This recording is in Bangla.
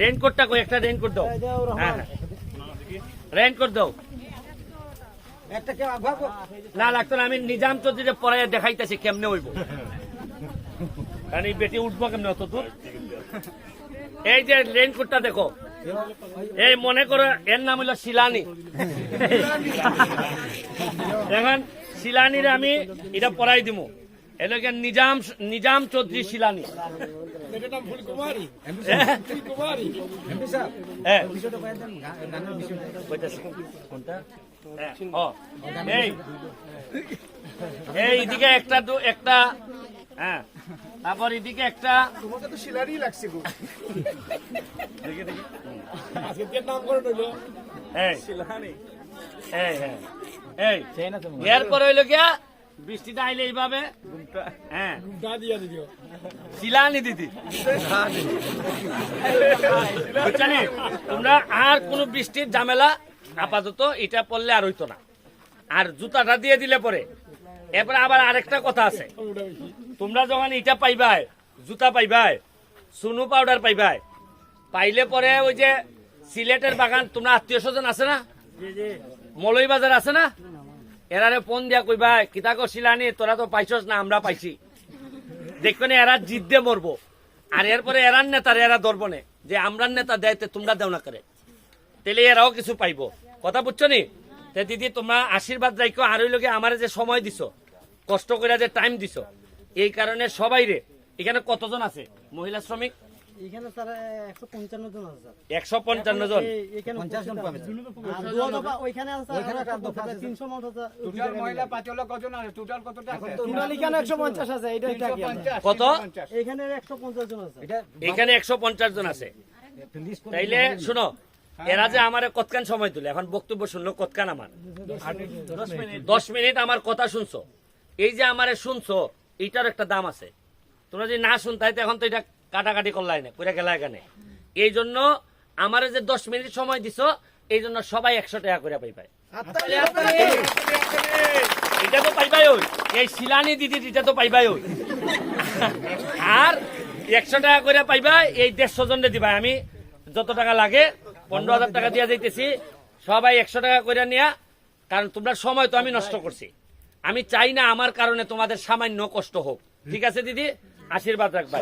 রেইনকোটটা কই? একটা রেইনকোট দাও। হ্যাঁ হ্যাঁ। রেইনকোট দাও। না লাগতো না আমি নিজাম চৌধুরী পরে দেখাইতেছি কেমনে হইব? কারণ এই বেটি উঠবো কেমনে অত দূর এই যে রেইনকোটটা দেখো। এই মনে করো এর নাম হলো শিলানি। এখন শিলানির আমি এটা পড়াই দিব এলাকে নিজাম নিজাম চৌধুরী শিলানি? হ্যাঁ? হ্যাঁ? হ্যাঁ, ও, এই। এই। এদিকে একটা দু- একটা হ্যাঁ। তারপর এদিকে একটা তোমাকে তো শিলারই লাগছে গো। দেখি, দেখি। আজকে নাম করে নিল এই। এই হ্যাঁ। এই। এরপর হইল গিয়া বৃষ্টিটা আইলে এইভাবে হ্যাঁ। শিলানি দিদি। বুঝছানি? তোমরা আর কোন বৃষ্টির ঝামেলা আপাতত এটা পড়লে আর হইতো না। আর জুতাটা দিয়ে দিলে পরে। এরপরে আবার আরেকটা কথা আছে। তোমরা যখন এটা পাইবাই জুতা পাইবাই সুনু পাউডার পাইবাই পাইলে পরে ওই যে সিলেটের বাগান তোমরা আত্মীয় স্বজন আছে না? মলই বাজার আছে না? এরারে ফোন দিয়া কইবা, কিতা করছিলানি তোরা তো পাইছস না, আমরা পাইছি। দেখবেন এরা জিদ দিয়ে মরবো। আর এরপরে এরার নেতার এরা ধরবো যে আমরার নেতা দেয় তোমরা দেও না করে। তাহলে এরাও কিছু পাইবো। কথা বুঝছ নি? তে দিদি, তোমরা আশীর্বাদ রাখো আর লগে আমার যে সময় দিছো, কষ্ট করে যে টাইম দিছো, এই কারণে সবাই রে, এখানে কতজন আছে? মহিলা শ্রমিক? এখানে স্যার জন আছে স্যার। একশো পঞ্চান্ন জন? এখানে পঞ্চাশ জন পাবে। আর দুয়া দফা ওইখানে আছে স্যার, ওইখানে একটা আর দফা আছে। তিনশো মত আছে। টোটাল মহিলা পাঁচ কজন আছে? টোটাল কতটা আছে? টোটাল এখানে একশো পঞ্চাশ আছে এটা এটা কত? এখানে একশো পঞ্চাশ জন আছে। এটা এখানে একশো পঞ্চাশ জন আছে। তাইলে শুনো এরা যে আমার কতকান সময় তুলে এখন বক্তব্য শুনলো কতকান আমার? দশ মিনিট আমার কথা শুনছো। এই যে আমারে শুনছো এটার একটা দাম আছে। তোমরা যদি না শুনতাই তো এখন তো এটা কাটাকাটি করলাই না পুরা গেলা এখানে এই জন্য আমারে যে দশ মিনিট সময় দিছো এই জন্য সবাই একশো টাকা করে পাইবাই এটা তো পাইবাই ওই। এই শিলানি দিদি এটা তো পাইবাই ওই। আর একশো টাকা করে পাইবা এই দেড়শো জনে দিবা। আমি যত টাকা লাগে পনেরো হাজার টাকা দিয়ে যাইতেছি সবাই একশো টাকা করে নিয়া কারণ তোমরা সময় তো আমি নষ্ট করছি। আমি চাই না আমার কারণে তোমাদের সামান্য কষ্ট হোক। ঠিক আছে দিদি? আশীর্বাদ রাখবা।